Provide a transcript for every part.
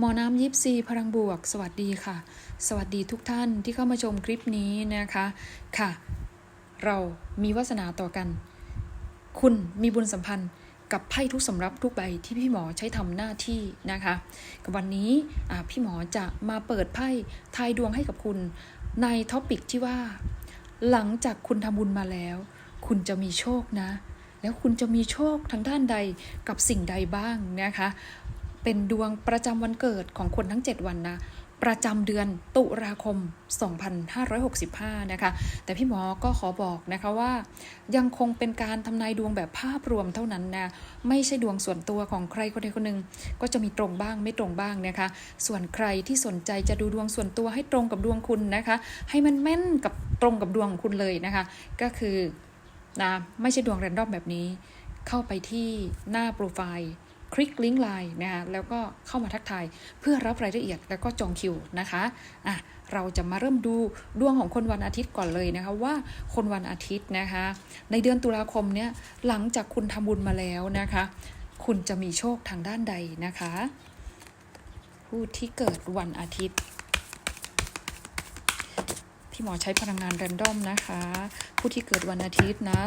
หมอน้ำยิปซีพลังบวก สวัสดีค่ะ สวัสดีทุกท่านที่เข้ามาชมคลิปนี้นะคะค่ะ เรามีวาสนาต่อกัน คุณมีบุญสัมพันธ์กับไพ่ทุกสำรับทุกใบที่พี่หมอใช้ทำหน้าที่นะคะกับวันนี้พี่หมอจะมาเปิดไพ่ทายดวงให้กับคุณในท็อปิกที่ว่า หลังจากคุณทำบุญมาแล้ว คุณจะมีโชคนะ แล้วคุณจะมีโชคทางด้านใดกับสิ่งใดบ้างนะคะ เป็นดวงประจำวันเกิดของคนทั้ง 7 วันนะ ประจำเดือนตุลาคม 2565 นะคะ แต่พี่หมอก็ขอบอกนะคะว่า ยังคงเป็นการทำนายดวงแบบภาพรวมเท่านั้นนะ ไม่ใช่ดวงส่วนตัวของใครคนใดคนหนึ่ง ก็จะมีตรงบ้างไม่ตรงบ้างนะคะ ส่วนใครที่สนใจจะดูดวงส่วนตัวให้ตรงกับดวงคุณนะคะ ให้มันแม่นกับตรงกับดวงของคุณเลยนะคะ ก็คือนะไม่ใช่ดวงแรนดอมแบบนี้ เข้าไปที่หน้าโปรไฟล์ คลิกลิงก์ไลน์นะคะแล้วก็เข้ามาทักทายเพื่อรับรายละเอียดแล้วก็จองคิวนะคะอะเราจะมาเริ่มดูดวงของคนวันอาทิตย์ก่อนเลยนะคะว่าคนวันอาทิตย์นะคะ ในเดือนตุลาคมเนี้ยหลังจากคุณทำบุญมาแล้วนะคะ คุณจะมีโชคทางด้านใดนะคะ ผู้ที่เกิดวันอาทิตย์พี่หมอใช้พลังงานแรนดอมนะคะ ผู้ที่เกิดวันอาทิตย์นะ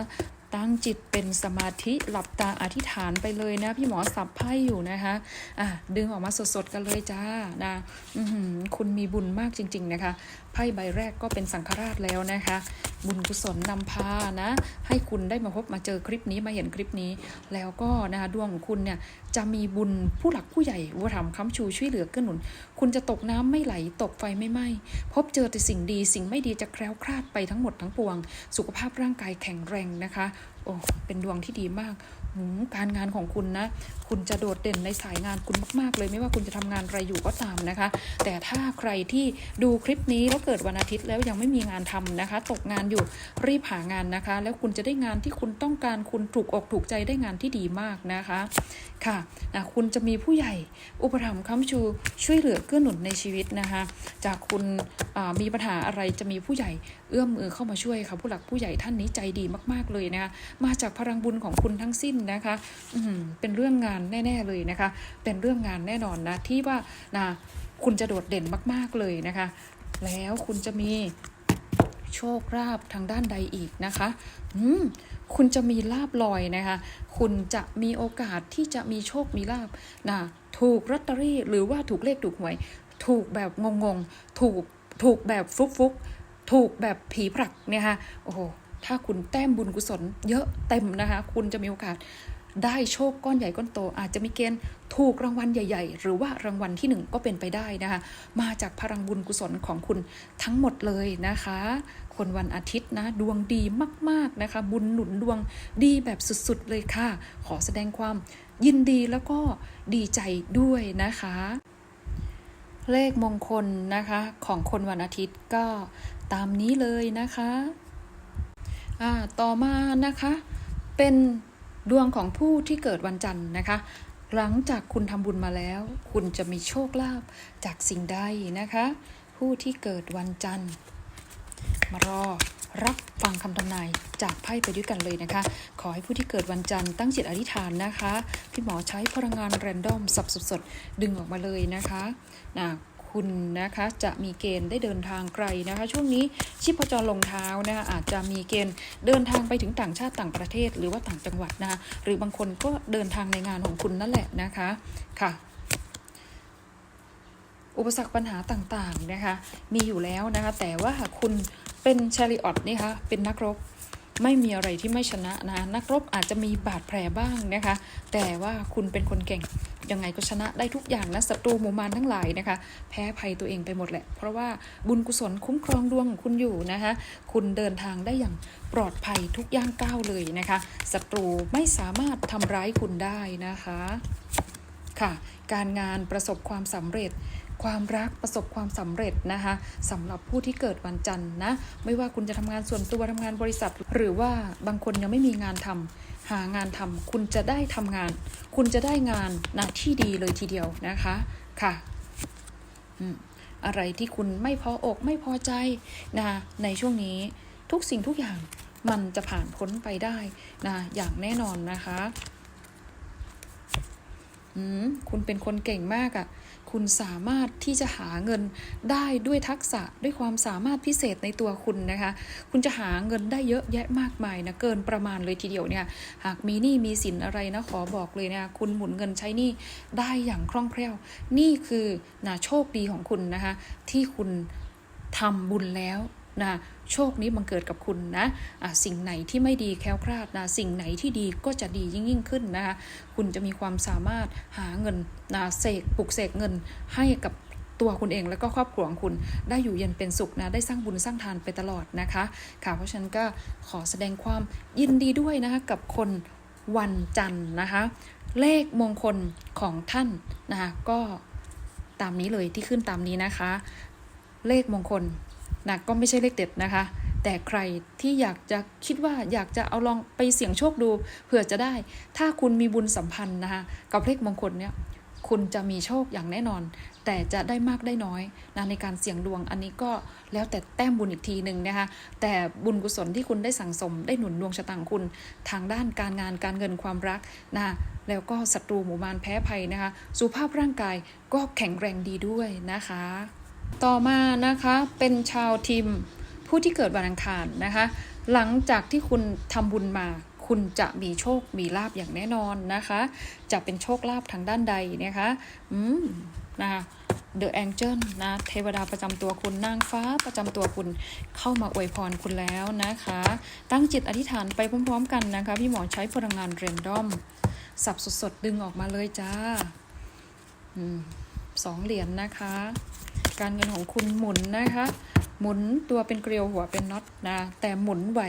ตั้งจิตเป็นสมาธิหลับตาอธิษฐานไปเลยนะ พี่หมอสับไพ่อยู่นะคะอะดึงออกมาสดๆกันเลยจ้านะคุณมีบุญมากจริง ๆ นะคะไพ่ใบแรกก็เป็นสังฆราชแล้วนะคะ บุญกุศลนำพานะ ให้คุณได้มาพบมาเจอคลิปนี้มาเห็นคลิปนี้ แล้วก็นะคะดวงของคุณเนี่ยจะมีบุญผู้หลักผู้ใหญ่อุปถัมค้ำชูช่วยเหลือเกื้อหนุน คุณจะตกน้ำไม่ไหลตกไฟไม่ไหม้พบเจอแต่สิ่งดี สิ่งไม่ดีจะแคล้วคลาดไปทั้งหมดทั้งปวง สุขภาพร่างกายแข็งแรงนะคะโอ้เป็นดวงที่ดีมาก การงานของคุณนะ คุณจะโดดเด่นในสายงานคุณมากๆเลย ไม่ว่าคุณจะทำงานอะไรอยู่ก็ตามนะคะ แต่ถ้าใครที่ดูคลิปนี้แล้วเกิดวันอาทิตย์แล้วยังไม่มีงานทำนะคะ ตกงานอยู่รีบหางานนะคะ แล้วคุณจะได้งานที่คุณต้องการคุณถูกอกถูกใจได้งานที่ดีมากนะคะค่ะนะคุณจะมีผู้ใหญ่อุปถัมภ์ค้ำชูช่วยเหลือเกื้อหนุนในชีวิตนะคะ จากคุณมีปัญหาอะไรจะมีผู้ใหญ่เอื้อมมือเข้ามาช่วยค่ะผู้หลักผู้ใหญ่ท่านนี้ใจดีมากๆเลยนะคะมาจากพลังบุญของคุณทั้งสิ้นนะคะอืเป็นเรื่องงานแน่ ๆ เลยนะคะ เป็นเรื่องงานแน่นอนนะ ที่ว่านะคุณจะโดดเด่นมาก ๆ เลยนะคะ แล้วคุณจะมีโชคลาภทางด้านใดอีกนะคะ อืม คุณจะมีลาบลอยนะคะ คุณจะมีโอกาสที่จะมีโชค มีลาบนะ ถูกลอตเตอรี่ หรือว่าถูกเลขถูกหวย ถูกแบบงงๆ ถูก ถูกแบบฟุกฟุกๆถูกแบบผีผลักเนี่ยค่ะ โอ้โห ถ้าคุณแต้มบุญกุศล เยอะเต็มนะคะ คุณจะมีโอกาสได้โชคก้อนใหญ่ก้อนโต อาจจะมีเกณฑ์ถูกรางวัลใหญ่ ๆ หรือว่ารางวัลที่หนึ่งก็เป็นไปได้นะคะ มาจากพลังบุญกุศลของคุณทั้งหมดเลยนะคะ คนวันอาทิตย์นะดวงดีมากๆนะคะ บุญหนุนดวงดีแบบสุดๆเลยค่ะ ขอแสดงความยินดีแล้วก็ดีใจด้วยนะคะ เลขมงคลนะคะของคนวันอาทิตย์ก็ตามนี้เลยนะคะ ต่อมานะคะ เป็นดวงของผู้ที่เกิดวันจันทร์นะคะ หลังจากคุณทำบุญมาแล้ว คุณจะมีโชคลาภจากสิ่งใดนะคะ ผู้ที่เกิดวันจันทร์ มารอรับฟังคำทำนายจากไพ่ไปด้วยกันเลยนะคะ ขอให้ผู้ที่เกิดวันจันทร์ตั้งจิตอธิษฐานนะคะ พี่หมอใช้พลังงานแรนดอมสับสดๆดึงออกมาเลยนะคะนะ คุณนะคะ จะมีเกณฑ์ได้เดินทางไกลนะคะ ช่วงนี้ชีพจรลงเท้านะคะอาจจะมีเกณฑ์เดินทางไปถึงต่างชาติต่างประเทศ หรือว่าต่างจังหวัดนะคะหรือบางคนก็เดินทางในงานของคุณนั่นแหละนะคะค่ะอุปสรรคปัญหาต่างๆนะคะ มีอยู่แล้วนะคะ แต่ว่าคุณเป็นชาริออตนี่คะเป็นนักรบไม่มีอะไรที่ไม่ชนะนะ นักรบอาจจะมีบาดแผลบ้างนะคะ แต่ว่าคุณเป็นคนเก่ง ยังไงก็ชนะได้ทุกอย่างนะศัตรูหมู่มารทั้งหลายนะคะ แพ้ภัยตัวเองไปหมดแหละ เพราะว่าบุญกุศลคุ้มครองดวงคุณอยู่นะคะคุณเดินทางได้อย่างปลอดภัยทุกย่างก้าวเลยนะคะศัตรูไม่สามารถทำร้ายคุณได้นะคะค่ะการงานประสบความสำเร็จความรักประสบความสำเร็จนะคะสำหรับผู้ที่เกิดวันจันทร์นะ ไม่ว่าคุณจะทำงานส่วนตัวทำงานบริษัท หรือว่าบางคนยังไม่มีงานทำ หางานทำคุณจะได้ทำงาน คุณจะได้งานนะที่ดีเลยทีเดียวนะคะค่ะอะไรที่คุณไม่พออกไม่พอใจนะในช่วงนี้ทุกสิ่งทุกอย่างมันจะผ่านพ้นไปได้นะอย่างแน่นอนนะคะ คุณเป็นคนเก่งมากอะ่ะ คุณสามารถที่จะหาเงินได้ด้วยทักษะด้วยความสามารถพิเศษในตัวคุณนะคะ คุณจะหาเงินได้เยอะแยะมากมายนะเกินประมาณเลยทีเดียวเนี่ยหากมีหนี้มีสินอะไรนะขอบอกเลยนะคุณหมุนเงินใช้หนี้ได้อย่างคล่องแคล่ว นี่คือนะโชคดีของคุณนะคะที่คุณทำบุญแล้ว นะโชคนี้บังเกิดกับคุณนะะสิ่งไหนที่ไม่ดีแคล้วคลาดนะสิ่งไหนที่ดีก็จะดียิ่งยิ่งขึ้นนะคะคุณจะมีความสามารถหาเงินนะเสกปลุกเสกเงินให้กับตัวคุณเองแล้วก็ครอบครัวของคุณได้อยู่เย็นเป็นสุขนะได้สร้างบุญสร้างทานไปตลอดนะคะค่ะเพราะฉะนั้นก็ขอแสดงความยินดีด้วยนะคะกับคนวันจันทร์นะคะเลขมงคลของท่านนะคะก็ตามนี้เลยที่ขึ้นตามนี้นะคะ เลขมงคล นะก็ไม่ใช่เลขเด็ดนะคะ แต่ใครที่อยากจะคิดว่าอยากจะเอาลองไปเสี่ยงโชคดูเผื่อจะได้ ถ้าคุณมีบุญสัมพันธ์นะคะกับเลขมงคลเนี่ยคุณจะมีโชคอย่างแน่นอน แต่จะได้มากได้น้อยนะในการเสี่ยงดวงอันนี้ก็แล้วแต่แต้มบุญอีกทีหนึ่งนะคะแต่บุญกุศลที่คุณได้สั่งสมได้หนุนดวงชะตาของคุณทางด้านการงานการเงินความรักนะแล้วก็ศัตรูหมู่มารแพ้ภัยนะคะสุขภาพร่างกายก็แข็งแรงดีด้วยนะคะ ต่อมานะคะเป็นชาวทีมผู้ที่เกิดวันอังคารนะคะ หลังจากที่คุณทำบุญมา คุณจะมีโชคมีลาบอย่างแน่นอนนะคะ จะเป็นโชคลาภทางด้านใดนะคะอืมนะคะ The Angel นะเทวดาประจำตัวคุณนางฟ้าประจำตัวคุณเข้ามาอวยพรคุณแล้วนะคะ ตั้งจิตอธิษฐานไปพร้อมๆกันนะคะ พี่หมอใช้พลังงานเรนดอม สับสดๆ ดึงออกมาเลยจ้าอืมสองเหรียญนะคะ การเงินของคุณหมุนนะคะ หมุนตัวเป็นเกลียวหัวเป็นน็อตนะ แต่หมุนไหว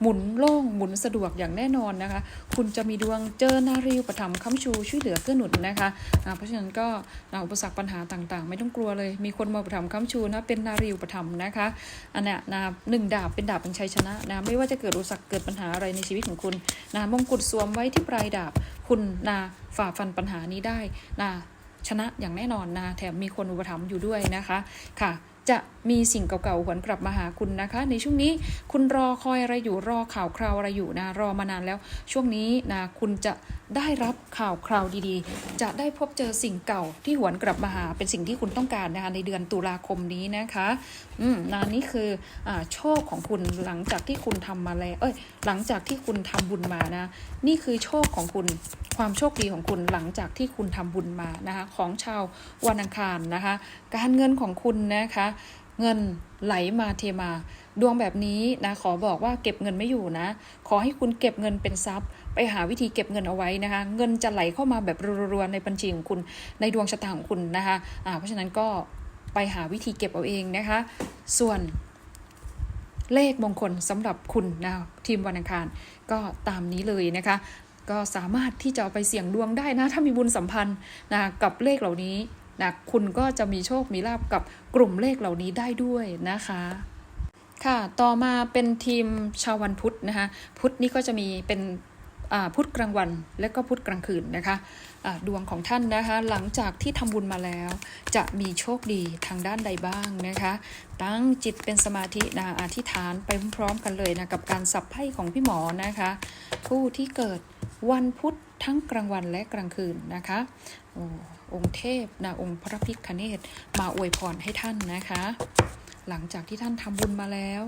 หมุนโล่ง หมุนสะดวกอย่างแน่นอนนะคะ คุณจะมีดวงเจอนารีอุปถัมค้ำชูช่วยเหลือเกื้อหนุนนะคะอ่าเพราะฉะนั้นก็อุปสรรคปัญหาต่างๆ ไม่ต้องกลัวเลย มีคนมาอุปถัมค้ำชูนะเป็นนารีอุปถัมนะคะ อันนี้นะหนึ่งดาบเป็นดาบเป็นชัยชนะนะ ไม่ว่าจะเกิดอุปสรรคเกิดปัญหาอะไรในชีวิตของคุณนะมงกุฎสวมไว้ที่ปลายดาบ คุณนะฝ่าฟันปัญหานี้ได้นะ ชนะอย่างแน่นอนนะแถมมีคนอุปถัมภ์อยู่ด้วยนะคะค่ะ จะมีสิ่งเก่าๆหวนกลับมาหาคุณนะคะ ในช่วงนี้คุณรอคอยอะไรอยู่รอข่าวคราวอะไรอยู่นะรอมานานแล้ว ช่วงนี้นะคุณจะ ได้รับข่าวคราวดีๆ จะได้พบเจอสิ่งเก่าที่หวนกลับมาหาเป็นสิ่งที่คุณต้องการนะคะในเดือนตุลาคมนี้นะคะอืมนะนี่คืออโชคของคุณหลังจากที่คุณทำมาแล้วเอ้ยหลังจากที่คุณทำบุญมานะ นี่คือโชคของคุณความโชคดีของคุณหลังจากที่คุณทำบุญมานะคะของชาววันอังคารนะคะ การเงินของคุณนะคะ เงินไหลมาเทมา ดวงแบบนี้นะขอบอกว่าเก็บเงินไม่อยู่นะ ขอให้คุณเก็บเงินเป็นทรัพย์ ไปหาวิธีเก็บเงินเอาไว้นะคะ เงินจะไหลเข้ามาแบบรัวๆในบัญชีของคุณในดวงชะตาของคุณนะคะอ่าเพราะฉะนั้นก็ไปหาวิธีเก็บเอาเองนะคะ ส่วนเลขมงคลสำหรับคุณนะทีมวันอังคารก็ตามนี้เลยนะคะ ก็สามารถที่จะไปเสี่ยงดวงได้นะ ถ้ามีบุญสัมพันธ์นะกับเลขเหล่านี้นะคุณก็จะมีโชคมีลาบกับกลุ่มเลขเหล่านี้ได้ด้วยนะคะ ค่ะ ต่อมาเป็นทีมชาววันพุธนะคะ พุธนี่ก็จะมีเป็นพุธกลางวันและก็พุธกลางคืนนะคะดวงของท่านนะคะ หลังจากที่ทำบุญมาแล้ว จะมีโชคดีทางด้านใดบ้างนะคะ ตั้งจิตเป็นสมาธินะอธิษฐานไปพร้อมๆกันเลยนะกับการสับไพ่ของพี่หมอนะคะ ผู้ที่เกิดวันพุธทั้งกลางวันและกลางคืนนะคะโอ้องค์เทพนะองค์พระพิฆเนศมาอวยพรให้ท่านนะคะ หลังจากที่ท่านทำบุญมาแล้ว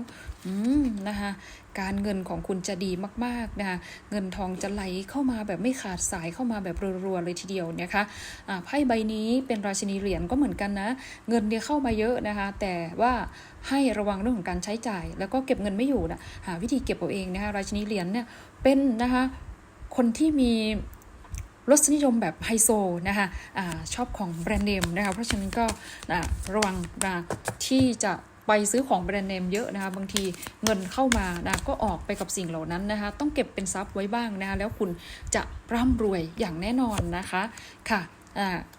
อืมนะคะการเงินของคุณจะดีมากๆนะคะเงินทองจะไหลเข้ามาแบบไม่ขาดสายเข้ามาแบบรัวๆเลยทีเดียวนะคะอ่าไพ่ใบนี้เป็นราชินีเหรียญก็เหมือนกันนะ เงินเนี่ยเข้ามาเยอะนะคะ แต่ว่าให้ระวังเรื่องของการใช้จ่าย แล้วก็เก็บเงินไม่อยู่นะหาวิธีเก็บเอาเองนะคะราชินีเหรียญเนี่ยเป็นนะคะคนที่มีรสนิยมแบบไฮโซนะคะอาชอบของแบรนด์เนมนะคะเพราะฉะนั้นก็อ่าระวังที่จะ ไปซื้อของแบรนด์เนมเยอะนะคะ บางทีเงินเข้ามานะก็ออกไปกับสิ่งเหล่านั้นนะคะ ต้องเก็บเป็นทรัพย์ไว้บ้างนะคะแล้วคุณจะร่ำรวยอย่างแน่นอนนะคะค่ะ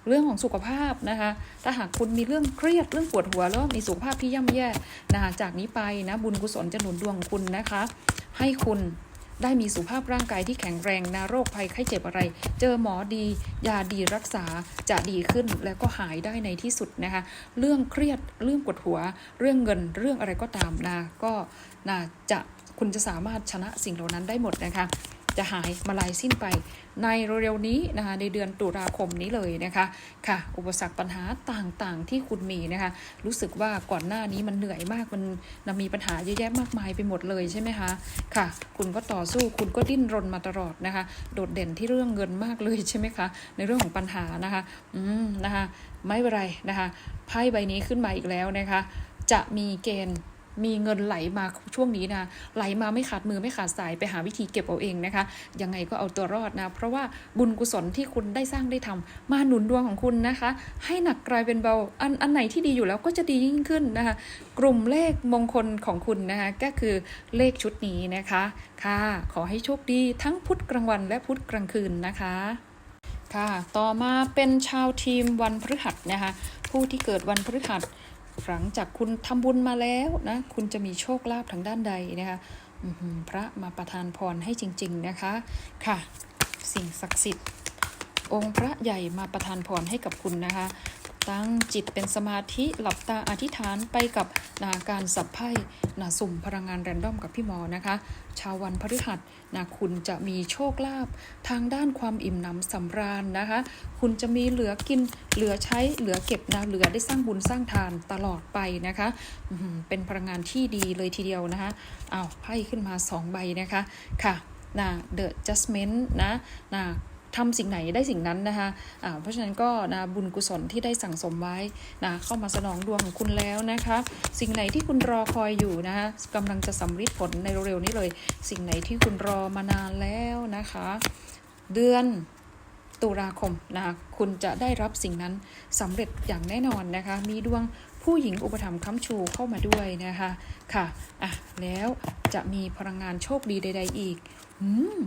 เรื่องของสุขภาพนะคะ ถ้าหากคุณมีเรื่องเครียดเรื่องปวดหัวแล้วมีสุขภาพที่ย่ำแย่นะคะจากนี้ไปนะบุญกุศลจะหนุนดวงคุณนะคะ ให้คุณ ได้มีสุขภาพร่างกายที่แข็งแรงนะโรคภัยไข้เจ็บอะไร เจอหมอดี ยาดีรักษาจะดีขึ้นแล้วก็หายได้ในที่สุดนะคะ เรื่องเครียดเรื่องปวดหัว เรื่องเงินเรื่องอะไรก็ตามนะก็นะจะคุณจะสามารถชนะสิ่งเหล่านั้นได้หมดนะคะ จะหายมาลายสิ้นไป ในเร็วๆนี้นะคะในเดือนตุลาคมนี้เลยนะคะค่ะ อุปสรรคปัญหาต่างๆที่คุณมีนะคะ รู้สึกว่าก่อนหน้านี้มันเหนื่อยมากมันนะมีปัญหาเยอะแยะมากมายไปหมดเลยใช่ไหมคะค่ะ คุณก็ต่อสู้คุณก็ดิ้นรนมาตลอดนะคะ โดดเด่นที่เรื่องเงินมากเลยใช่ไหมคะในเรื่องของปัญหานะคะอืมนะคะไม่เป็นไรนะคะไพ่ใบนี้ขึ้นมาอีกแล้วนะคะ จะมีเกณฑ์ มีเงินไหลมาช่วงนี้นะไหลมาไม่ขาดมือไม่ขาดสายไปหาวิธีเก็บเอาเองนะคะ ยังไงก็เอาตัวรอดนะ เพราะว่าบุญกุศลที่คุณได้สร้างได้ทำมาหนุนดวงของคุณนะคะ ให้หนักกลายเป็นเบาอันอันไหนที่ดีอยู่แล้วก็จะดียิ่งขึ้นนะคะ กลุ่มเลขมงคลของคุณนะคะก็คือเลขชุดนี้นะคะค่ะ ขอให้โชคดีทั้งพุธกลางวันและพุธกลางคืนนะคะค่ะ ต่อมาเป็นชาวทีมวันพฤหัสนะคะ ผู้ที่เกิดวันพฤหัส หลังจากคุณทำบุญมาแล้วนะคุณจะมีโชคลาภทางด้านใดนะคะพระมาประทานพรให้จริง ๆนะคะค่ะ สิ่งศักดิ์สิทธิ์องค์พระใหญ่มาประทานพรให้กับคุณนะคะ ตั้งจิตเป็นสมาธิหลับตาอธิษฐานไปกับนาการสับไพ่นาสุ่มพลังงานแรนดอมกับพี่หมอนะคะ ชาววันพฤหัสนะคุณจะมีโชคลาภทางด้านความอิ่มหนำสำราญนะคะ คุณจะมีเหลือกินเหลือใช้เหลือเก็บนะเหลือได้สร้างบุญสร้างทานตลอดไปนะคะเป็นพลังงานที่ดีเลยทีเดียวนะคะอ้าวไพ่ขึ้นมาสองใบนะคะค่ะนะ The Judgment นะนะ ทำสิ่งไหนได้สิ่งนั้นนะคะอ่าเพราะฉะนั้นก็นะบุญกุศลที่ได้สั่งสมไว้นะเข้ามาสนองดวงของคุณแล้วนะคะ สิ่งไหนที่คุณรอคอยอยู่นะคะกำลังจะสำฤทธิ์ผลในเร็วๆนี้เลย สิ่งไหนที่คุณรอมานานแล้วนะคะ เดือนตุลาคมนะคะคุณจะได้รับสิ่งนั้นสำเร็จอย่างแน่นอนนะคะ มีดวงผู้หญิงอุปถัมภ์ค้ำชูเข้ามาด้วยนะคะ ค่ะ อะ แล้วจะมีพลังงานโชคดีใด ๆ อีก อืม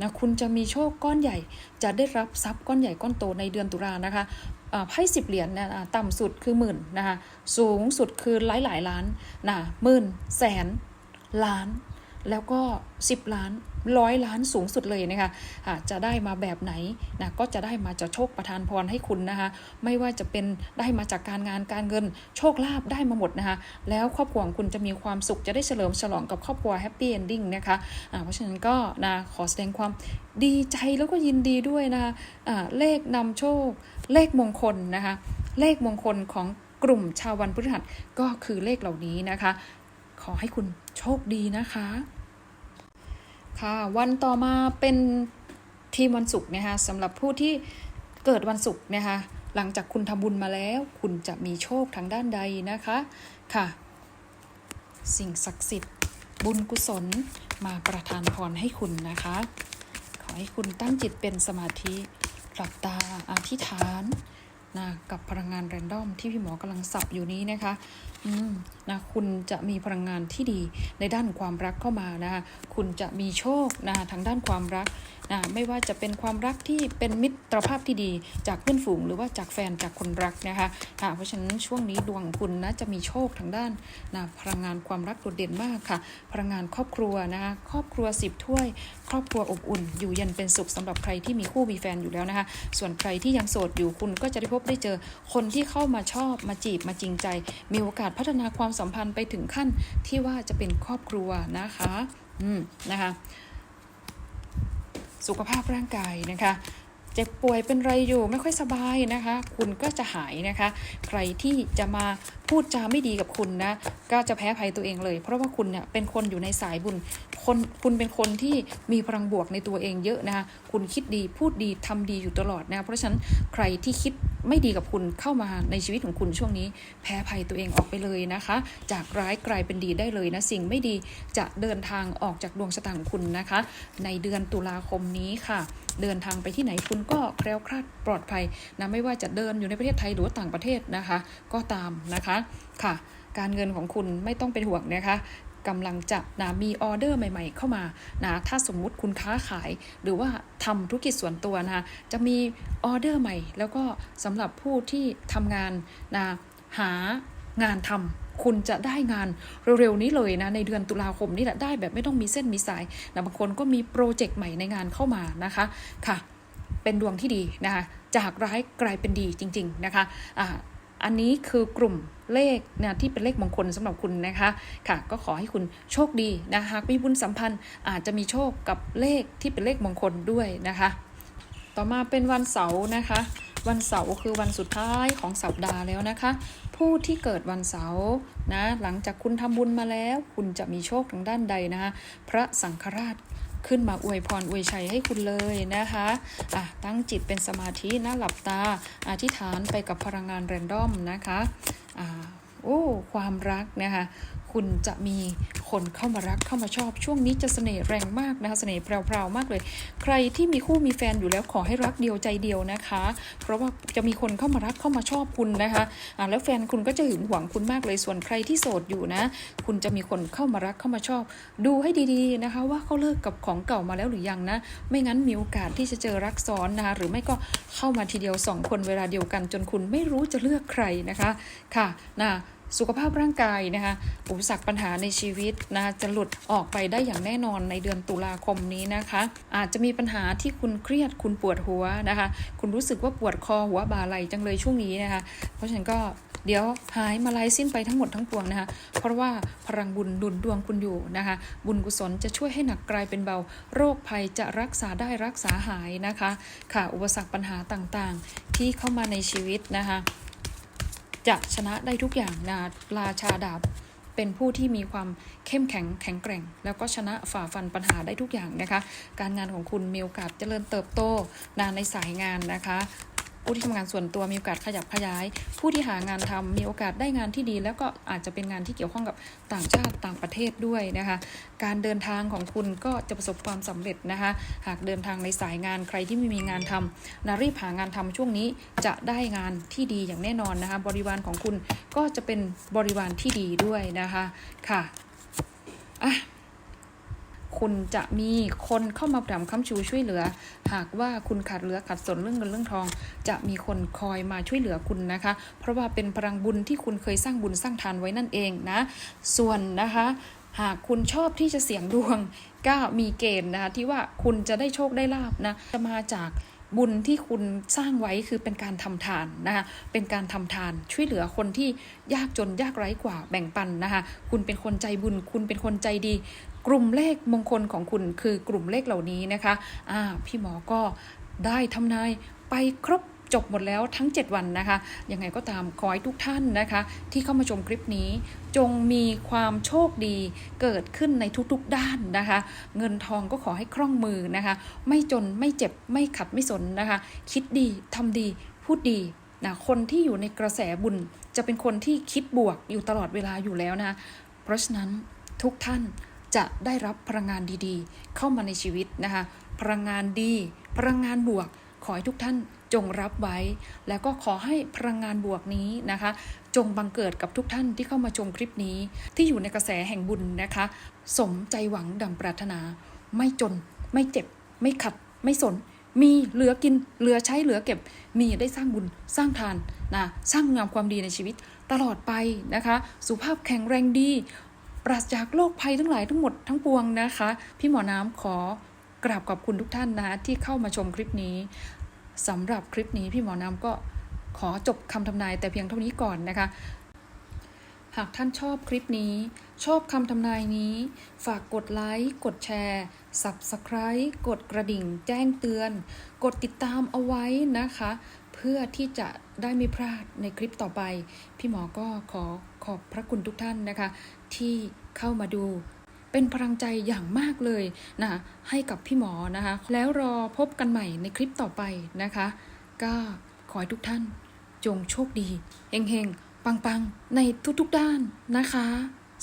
นะคุณจะมีโชคก้อนใหญ่ จะได้รับทรัพย์ก้อนใหญ่ก้อนโตในเดือนตุลานะคะไพ่สิบเหรียญเนี่ยต่ำสุดคือหมื่นนะคะสูงสุดคือหลายหลายล้านนะหมื่นแสนล้าน แล้วก็10ล้าน ร้อยล้านสูงสุดเลยนะคะะจะได้มาแบบไหนนะก็จะได้มาจากโชคประทานพรให้คุณนะคะ ไม่ว่าจะเป็นได้มาจากการงานการเงิน โชคลาภได้มาหมดนะคะ แล้วครอบครัวของคุณจะมีความสุขจะได้เฉลิมฉลองกับครอบครัวแฮปปี้เอนดิ้งนะคะะเพราะฉะนั้นก็นะขอแสดงความดีใจแล้วก็ยินดีด้วยนะคะะเลขนำโชค เลขมงคลนะคะ เลขมงคลของกลุ่มชาววันพฤหัสก็คือเลขเหล่านี้นะคะ ขอให้คุณโชคดีนะคะ ค่ะวันต่อมาเป็นทีมวันศุกร์นะคะสำหรับผู้ที่เกิดวันศุกร์นะคะหลังจากคุณทำบุญมาแล้ว คุณจะมีโชคทางด้านใดนะคะค่ะ สิ่งศักดิ์สิทธิ์ บุญกุศลมาประทานพรให้คุณนะคะ ขอให้คุณตั้งจิตเป็นสมาธิหลับตาอธิษฐานนะกับพลังงานแรนดอมที่พี่หมอกำลังสับอยู่นี้นะคะ นะคุณจะมีพลังงานที่ดีในด้านความรักเข้ามานะคะคุณจะมีโชคนะทางด้านความรักนะไม่ว่าจะเป็นความรักที่เป็นมิตรภาพที่ดีจากเพื่อนฝูง หรือว่าจากแฟนจากคนรักนะคะะเพราะฉะนั้นช่วงนี้ดวงคุณนะจะมีโชคทางด้านนะพลังงานความรักโดดเด่นมากค่ะ พลังงานครอบครัวนะคะครอบครัวสิบถ้วย ครอบครัวอบอุ่น อยู่เย็นเป็นสุขสำหรับใครที่มีคู่มีแฟนอยู่แล้วนะคะส่วนใครที่ยังโสดอยู่คุณก็จะได้พบได้เจอคนที่เข้ามาชอบมาจีบมาจริงใจ มีโอกาสพัฒนาความสัมพันธ์ไปถึงขั้นที่ว่าจะเป็นครอบครัวนะคะอืมนะคะ สุขภาพร่างกายนะคะเจ็บป่วยเป็นไรอยู่ไม่ค่อยสบายนะคะ คุณก็จะหายนะคะ ใครที่จะมา พูดจาไม่ดีกับคุณนะ ก็จะแพ้ภัยตัวเองเลย เพราะว่าคุณเนี่ยเป็นคนอยู่ในสายบุญคนคุณเป็นคนที่มีพลังบวกในตัวเองเยอะนะคะคุณคิดดีพูดดีทำดีอยู่ตลอดนะเพราะฉะนั้นใครที่คิดไม่ดีกับคุณเข้ามาในชีวิตของคุณช่วงนี้ แพ้ภัยตัวเองออกไปเลยนะคะ จากร้ายกลายเป็นดีได้เลยนะสิ่งไม่ดีจะเดินทางออกจากดวงชะตาของคุณนะคะ ในเดือนตุลาคมนี้ค่ะ เดินทางไปที่ไหนคุณก็แคล้วคลาดปลอดภัยนะไม่ว่าจะเดินอยู่ในประเทศไทยหรือว่าต่างประเทศนะคะ ก็ตามนะคะค่ะ การเงินของคุณไม่ต้องเป็นห่วงนะคะกำลังจะนะมีออเดอร์ใหม่ ๆ เข้ามานะถ้าสมมุติคุณค้าขาย หรือว่าทำธุรกิจส่วนตัวนะคะจะมีออเดอร์ใหม่ แล้วก็สำหรับผู้ที่ทำงานนะหางานทำคุณจะได้งานเร็วๆนี้เลยนะในเดือนตุลาคมนี่แหละได้แบบไม่ต้องมีเส้นมีสายนะบางคนก็มีโปรเจกต์ใหม่ในงานเข้ามานะคะค่ะ เป็นดวงที่ดีนะคะจากร้ายกลายเป็นดีจริง ๆ นะคะอ่า อันนี้คือกลุ่มเลขนะที่เป็นเลขมงคลสำหรับคุณนะคะค่ะ ก็ขอให้คุณโชคดีนะหากมีบุญสัมพันธ์อาจจะมีโชคกับเลขที่เป็นเลขมงคลด้วยนะคะ ต่อมาเป็นวันเสาร์นะคะวันเสาร์คือวันสุดท้ายของสัปดาห์แล้วนะคะ ผู้ที่เกิดวันเสาร์นะหลังจากคุณทำบุญมาแล้ว คุณจะมีโชคทางด้านใดนะคะพระสังฆราช ขึ้นมาอวยพรอวยชัยให้คุณเลยนะคะอะตั้งจิตเป็นสมาธินะหลับตาอธิษฐานไปกับพลังงานแรนดอมนะคะอ่าโอ้ ความรักนะคะ คุณจะมีคนเข้ามารักเข้ามาชอบ ช่วงนี้จะเสน่ห์แรงมากนะคะเสน่ห์แพรวๆมากเลย ใครที่มีคู่มีแฟนอยู่แล้วขอให้รักเดียวใจเดียวนะคะ เพราะว่าจะมีคนเข้ามารักเข้ามาชอบคุณนะคะอ่าแล้วแฟนคุณก็จะหึงหวงคุณมากเลยส่วนใครที่โสดอยู่นะ คุณจะมีคนเข้ามารักเข้ามาชอบ ดูให้ดีๆนะคะ ว่าเขาเลิกกับของเก่ามาแล้วหรือยังนะ ไม่งั้นมีโอกาสที่จะเจอรักซ้อนนะคะหรือไม่ก็เข้ามาทีเดียวสองคนเวลาเดียวกัน จนคุณไม่รู้จะเลือกใครนะคะค่ะนะ สุขภาพร่างกายนะคะอุปสรรคปัญหาในชีวิตนะคะจะหลุดออกไปได้อย่างแน่นอนในเดือนตุลาคมนี้นะคะ อาจจะมีปัญหาที่คุณเครียดคุณปวดหัวนะคะ คุณรู้สึกว่าปวดคอหัวบ่าไหลจังเลยช่วงนี้นะคะ เพราะฉะนั้นก็เดี๋ยวหายมาลายสิ้นไปทั้งหมดทั้งปวงนะคะ เพราะว่าพลังบุญดุลดวงคุณอยู่นะคะ บุญกุศลจะช่วยให้หนักกลายเป็นเบา โรคภัยจะรักษาได้รักษาหายนะคะ ค่ะ อุปสรรคปัญหาต่างๆ ที่เข้ามาในชีวิตนะคะ จะชนะได้ทุกอย่างนะราชาดาบเป็นผู้ที่มีความเข้มแข็งแข็งแกร่ง แล้วก็ชนะฝ่าฟันปัญหาได้ทุกอย่างนะคะ การงานของคุณมีโอกาสเจริญเติบโตนะในสายงานนะคะ ผู้ที่ทำงานส่วนตัวมีโอกาสขยับขยาย ผู้ที่หางานทำมีโอกาสได้งานที่ดี แล้วก็อาจจะเป็นงานที่เกี่ยวข้องกับต่างชาติต่างประเทศด้วยนะคะ การเดินทางของคุณก็จะประสบความสำเร็จนะคะ หากเดินทางในสายงานใครที่ไม่มีงานทำนะรีบหางานทำช่วงนี้จะได้งานที่ดีอย่างแน่นอนนะคะ บริวารของคุณก็จะเป็นบริวารที่ดีด้วยนะคะค่ะอะ คุณจะมีคนเข้ามาถามคำชูช่วยเหลือ หากว่าคุณขาดเหลือขาดสนเรื่องเงินเรื่องทอง จะมีคนคอยมาช่วยเหลือคุณนะคะ เพราะว่าเป็นพลังบุญที่คุณเคยสร้างบุญสร้างทานไว้นั่นเองนะ ส่วนนะคะหากคุณชอบที่จะเสี่ยงดวงก็มีเกณฑ์นะคะที่ว่าคุณจะได้โชคได้ลาบนะจะมาจาก บุญที่คุณสร้างไว้คือเป็นการทำทานนะคะเป็นการทำทานช่วยเหลือคนที่ยากจนยากไร้กว่าแบ่งปันนะคะคุณเป็นคนใจบุญ คุณเป็นคนใจดี กลุ่มเลขมงคลของคุณคือกลุ่มเลขเหล่านี้นะคะอ่าพี่หมอก็ได้ทำนายไปครบ จบหมดแล้วทั้ง 7 วันนะคะ ยังไงก็ตามขอให้ทุกท่านนะคะ ที่เข้ามาชมคลิปนี้ จงมีความโชคดีเกิดขึ้นในทุกๆด้านนะคะ เงินทองก็ขอให้คล่องมือนะคะ ไม่จนไม่เจ็บไม่ขัดไม่สนนะคะ คิดดีทำดีพูดดีนะคนที่อยู่ในกระแสบุญจะเป็นคนที่คิดบวกอยู่ตลอดเวลาอยู่แล้วนะ เพราะฉะนั้นทุกท่านจะได้รับพลังงานดีๆ เข้ามาในชีวิตนะคะ พลังงานดี พลังงานบวก ขอให้ทุกท่าน จงรับไว้ แล้วก็ขอให้พลังงานบวกนี้นะคะ จงบังเกิดกับทุกท่านที่เข้ามาชมคลิปนี้ ที่อยู่ในกระแสแห่งบุญนะคะ สมใจหวังดังปรารถนา ไม่จน ไม่เจ็บ ไม่ขัด ไม่สน มีเหลือกิน เหลือใช้เหลือเก็บ มีได้สร้างบุญสร้างทานนะสร้างงามความดีในชีวิตตลอดไปนะคะ สุภาพแข็งแรงดีปราศจากโรคภัยทั้งหลายทั้งหมดทั้งปวงนะคะ พี่หมอน้ำขอกราบขอบคุณทุกท่านนะที่เข้ามาชมคลิปนี้ สำหรับคลิปนี้พี่หมอน้ำก็ขอจบคำทำนายแต่เพียงเท่านี้ก่อนนะคะ หากท่านชอบคลิปนี้ ชอบคำทำนายนี้ ฝากกดไลค์ กดแชร์ Subscribe กดกระดิ่ง แจ้งเตือน กดติดตามเอาไว้นะคะ เพื่อที่จะได้ไม่พลาดในคลิปต่อไป พี่หมอก็ขอขอบพระคุณทุกท่านนะคะ ที่เข้ามาดู เป็นพลังใจอย่างมากเลยนะให้กับพี่หมอนะคะ แล้วรอพบกันใหม่ในคลิปต่อไปนะคะ ก็ขอให้ทุกท่านจงโชคดีเฮงๆ ปังๆ ในทุกๆด้านนะคะ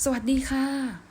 สวัสดีค่ะ